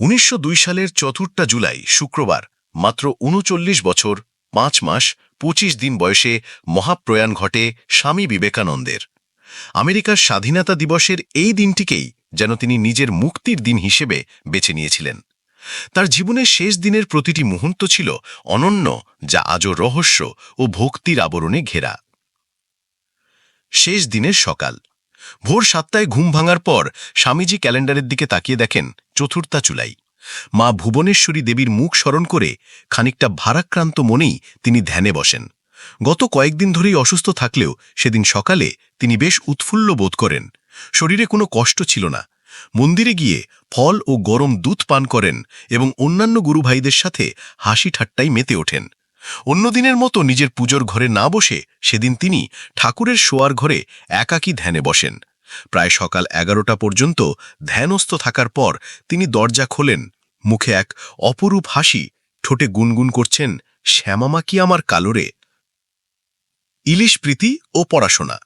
উনিশশো দুই সালের চতুর্থা জুলাই, শুক্রবার, মাত্র উনচল্লিশ বছর, পাঁচ মাস ২৫ দিন বয়সে মহাপ্রয়াণ ঘটে স্বামী বিবেকানন্দের। আমেরিকার স্বাধীনতা দিবসের এই দিনটিকেই যেন তিনি নিজের মুক্তির দিন হিসেবে বেছে নিয়েছিলেন। তার জীবনের শেষ দিনের প্রতিটি মুহূর্ত ছিল অনন্য, যা আজও রহস্য ও ভক্তির আবরণে ঘেরা। শেষ দিনের সকাল। ভোর সাতটায় ঘুম ভাঙার পর স্বামীজি ক্যালেন্ডারের দিকে তাকিয়ে দেখেন চতুর্থা জুলাই মা ভুবনেশ্বরী দেবীর মুখ স্মরণ করে খানিকটা ভারাক্রান্ত মনেই তিনি ধ্যানে বসেন। গত কয়েকদিন ধরেই অসুস্থ থাকলেও সেদিন সকালে তিনি বেশ উৎফুল্ল বোধ করেন। শরীরে কোনো কষ্ট ছিল না। মন্দিরে গিয়ে ফল ও গরম দুধ পান করেন এবং অন্যান্য গুরুভাইদের সাথে হাসি ঠাট্টাই মেতে ওঠেন। অন্যদিনের মতো নিজের পুজোর ঘরে না বসে সেদিন তিনি ঠাকুরের শোয়ার ঘরে একাকী ধ্যানে বসেন। প্রায় সকাল এগারোটা পর্যন্ত ধ্যানস্থ থাকার পর তিনি দরজা খোলেন। মুখে এক অপরূপ হাসি, ঠোঁটে গুনগুন করছেন, শ্যামামা কি আমার কালোরে ইলিশ প্রীতি ও পড়াশোনা।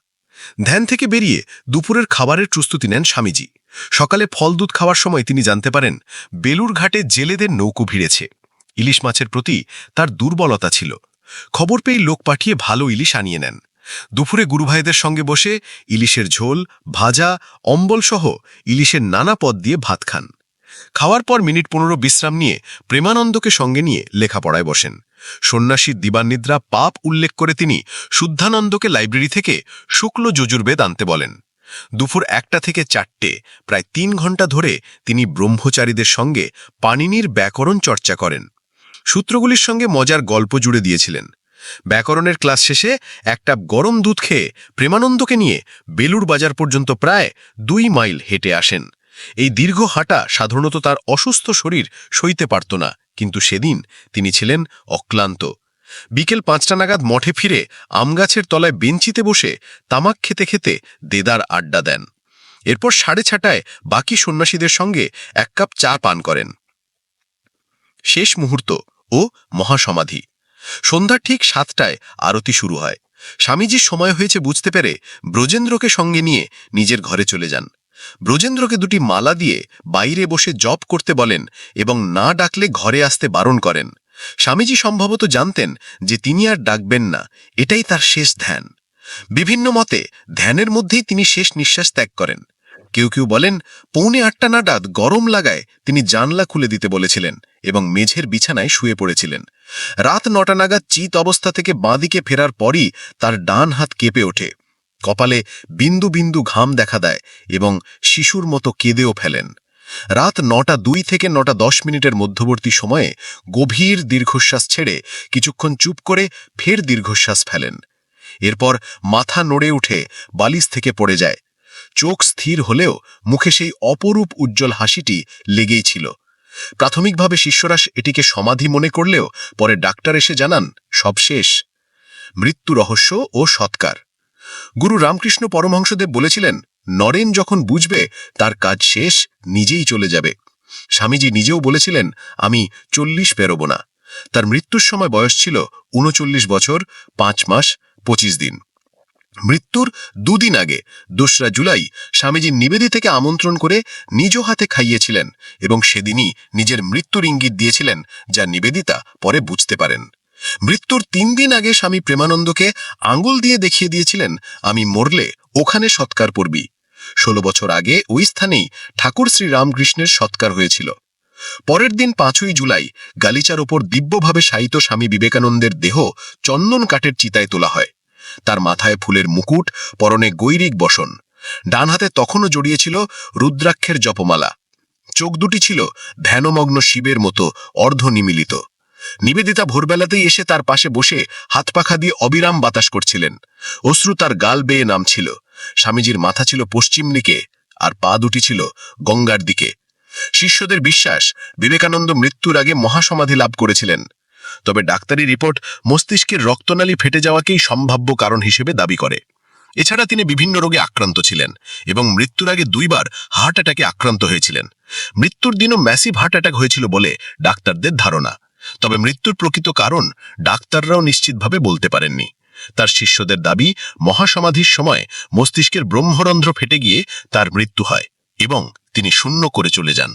ধ্যান থেকে বেরিয়ে দুপুরের খাবারের প্রস্তুতি নেন স্বামীজি। সকালে ফল দুধ খাওয়ার সময় তিনি জানতে পারেন বেলুর ঘাটে জেলেদের নৌকো ভিড়েছে। ইলিশ মাছের প্রতি তার দুর্বলতা ছিল। খবর পেয়ে লোক পাঠিয়ে ভালো ইলিশ আনিয়ে নেন। দুপুরে গুরুভাইদের সঙ্গে বসে ইলিশের ঝোল, ভাজা অম্বলসহ ইলিশের নানা পদ দিয়ে ভাত খান। খাওয়ার পর মিনিট পনেরো বিশ্রাম নিয়ে প্রেমানন্দকে সঙ্গে নিয়ে লেখাপড়ায় বসেন। সন্ন্যাসীর দিবানিদ্রা পাপ উল্লেখ করে তিনি শুদ্ধানন্দকে লাইব্রেরি থেকে শুক্ল যজুর্বেদ আনতে বলেন। দুপুর একটা থেকে চারটে, প্রায় তিন ঘণ্টা ধরে তিনি ব্রহ্মচারীদের সঙ্গে পানিনির ব্যাকরণ চর্চা করেন। সূত্রগুলির সঙ্গে মজার গল্প জুড়ে দিয়েছিলেন। ব্যাকরণের ক্লাস শেষে একটা গরম দুধ খেয়ে প্রেমানন্দকে নিয়ে বেলুর বাজার পর্যন্ত প্রায় দুই মাইল হেঁটে আসেন। এই দীর্ঘ হাঁটা সাধারণত তার অসুস্থ শরীর সইতে পারত না, কিন্তু সেদিন তিনি ছিলেন অক্লান্ত। বিকেল পাঁচটা নাগাদ মঠে ফিরে আমগাছের তলায় বেঞ্চিতে বসে তামাক খেতে খেতে দেদার আড্ডা দেন। এরপর সাড়ে ছটায় বাকি সন্ন্যাসীদের সঙ্গে এক কাপ চা পান করেন। শেষ মুহূর্ত ও মহাসমাধি। সন্ধ্যা ঠিক সাতটায় আরতি শুরু হয়। স্বামীজির সময় হয়েছে বুঝতে পেরে ব্রজেন্দ্রকে সঙ্গে নিয়ে নিজের ঘরে চলে যান। ব্রজেন্দ্রকে দুটি মালা দিয়ে বাইরে বসে জপ করতে বলেন এবং না ডাকলে ঘরে আসতে বারণ করেন। স্বামীজি সম্ভবত জানতেন যে তিনি আর ডাকবেন না, এটাই তার শেষ ধ্যান। বিভিন্ন মতে ধ্যানের মধ্যেই তিনি শেষ নিঃশ্বাস ত্যাগ করেন। কেউ কেউ বলেন, পৌনে আটটা নাডাদ গরম লাগায় তিনি জানলা খুলে দিতে বলেছিলেন। এবং মেঝের বিছানায় শুয়ে পড়েছিলেন। রাত নটা নাগাদ চিত অবস্থা থেকে বাঁদিকে ফেরার পরই তার ডান হাত কেঁপে ওঠে। কপালে বিন্দু বিন্দু ঘাম দেখা দেয় এবং শিশুর মতো কেঁদেও ফেলেন। রাত নটা দুই থেকে নটা দশ মিনিটের মধ্যবর্তী সময়ে গভীর দীর্ঘশ্বাস ছেড়ে কিছুক্ষণ চুপ করে ফের দীর্ঘশ্বাস ফেলেন। এরপর মাথা নড়ে উঠে বালিশ থেকে পড়ে যায়। চোখ স্থির হলেও মুখে সেই অপরূপ উজ্জ্বল হাসিটি লেগেই ছিল। প্রাথমিকভাবে শিষ্যরাস এটিকে সমাধি মনে করলেও পরে ডাক্তার এসে জানান, সব শেষ। মৃত্যু রহস্য ও সৎকার। গুরু রামকৃষ্ণ পরমহংসদেব বলেছিলেন, নরেন যখন বুঝবে, তার কাজ শেষ, নিজেই চলে যাবে। স্বামীজি নিজেও বলেছিলেন, আমি চল্লিশ পেরোব না। তার মৃত্যুর সময় বয়স ছিল উনচল্লিশ বছর, পাঁচ মাস, পঁচিশ দিন। মৃত্যুর দুদিন আগে, দোসরা জুলাই, স্বামীজি নিবেদিতাকে আমন্ত্রণ করে নিজ হাতে খাইয়েছিলেন এবং সেদিনই নিজের মৃত্যুর ইঙ্গিত দিয়েছিলেন যা নিবেদিতা পরে বুঝতে পারেন। মৃত্যুর তিন দিন আগে স্বামী প্রেমানন্দকে আঙ্গুল দিয়ে দেখিয়ে দিয়েছিলেন, আমি মরলে ওখানে সৎকার পড়বি ষোলো বছর আগে ওই স্থানেই ঠাকুর শ্রী রামকৃষ্ণের সৎকার হয়েছিল। পরের দিন পাঁচই জুলাই, গালিচার ওপর দিব্যভাবে শায়িত স্বামী বিবেকানন্দের দেহ চন্দন কাঠের চিতায় তোলা হয়। তার মাথায় ফুলের মুকুট, পরনে গৈরিক বসন। ডান হাতে তখনও জড়িয়েছিল রুদ্রাক্ষের জপমালা। চোখ দুটি ছিল ধ্যানমগ্ন শিবের মতো অর্ধনিমিলিত। নিবেদিতা ভোরবেলাতেই এসে তার পাশে বসে হাত পাখা দিয়ে অবিরাম বাতাস করছিলেন। অশ্রু তার গাল বেয়ে নামছিল। স্বামীজির মাথা ছিল পশ্চিম দিকে, আর পা দুটি ছিল গঙ্গার দিকে। শিষ্যদের বিশ্বাস, বিবেকানন্দ মৃত্যুর আগে মহাসমাধি লাভ করেছিলেন। তবে ডাক্তারি রিপোর্ট মস্তিষ্কের রক্তনালী ফেটে যাওয়াকেই সম্ভাব্য কারণ হিসেবে দাবি করে। এছাড়া তিনি বিভিন্ন রোগে আক্রান্ত ছিলেন এবং মৃত্যুর আগে দুইবার হার্ট অ্যাটাকে আক্রান্ত হয়েছিলেন। মৃত্যুর দিনও ম্যাসিভ হার্ট অ্যাটাক হয়েছিল বলে ডাক্তারদের ধারণা। তবে মৃত্যুর প্রকৃত কারণ ডাক্তাররাও নিশ্চিতভাবে বলতে পারেননি। তার শিষ্যদের দাবি, মহাসমাধির সময় মস্তিষ্কের ব্রহ্মরন্ধ্র ফেটে গিয়ে তার মৃত্যু হয় এবং তিনি শূন্য করে চলে যান।